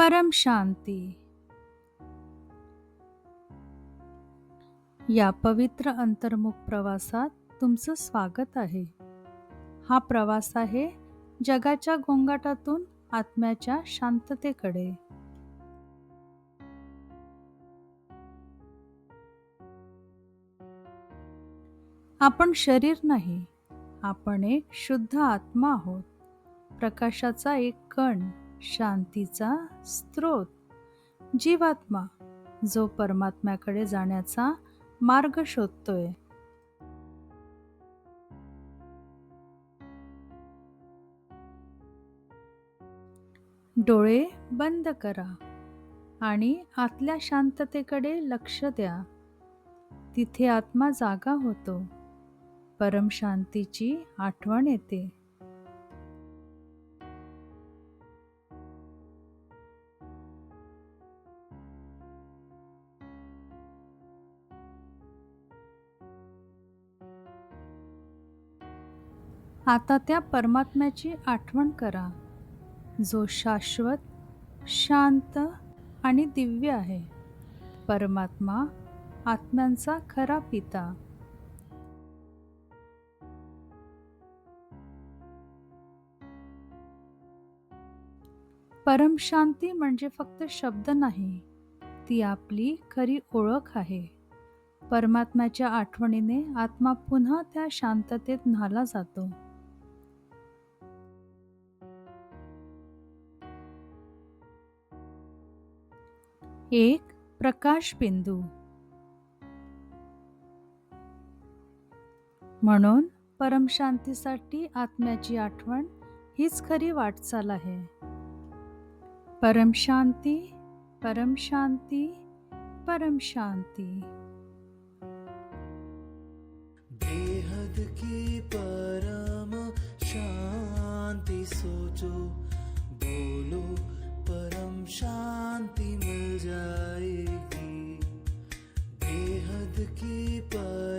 परम शांती. या पवित्र अंतर्मुख प्रवासात तुमचं स्वागत आहे. हा प्रवास आहे जगाच्या गोंगाटातून आत्म्याच्या शांततेकडे. आपण शरीर नाही आपण एक शुद्ध आत्मा आहोत. प्रकाशाचा एक कण शांतीचा स्रोत. जीवात्मा जो परमात्म्याकडे जाण्याचा मार्ग शोधतोय. डोळे बंद करा आणि आतल्या शांततेकडे लक्ष द्या. तिथे आत्मा जागा होतो. परमशांतीची आठवण येते. आता त्या परमात्म्याची आठवण करा. जो शाश्वत शांत आणि दिव्य आहे. परमात्मा आत्म्यांचा खरा पिता. परमशांती म्हणजे फक्त शब्द नाही ती आपली खरी ओळख आहे. परमात्म्याच्या आठवणीने आत्मा पुन्हा त्या शांततेत न्हाला जातो. एक प्रकाश बिंदू. म्हणून परमशांतीसाठी आत्म्याची आठवण हीच खरी वाटचाल आहे. परमशांती परमशांती परमशांती बेहद की परम शांति सोचो बोलो परम शांति. जाएगी। बेहद की परम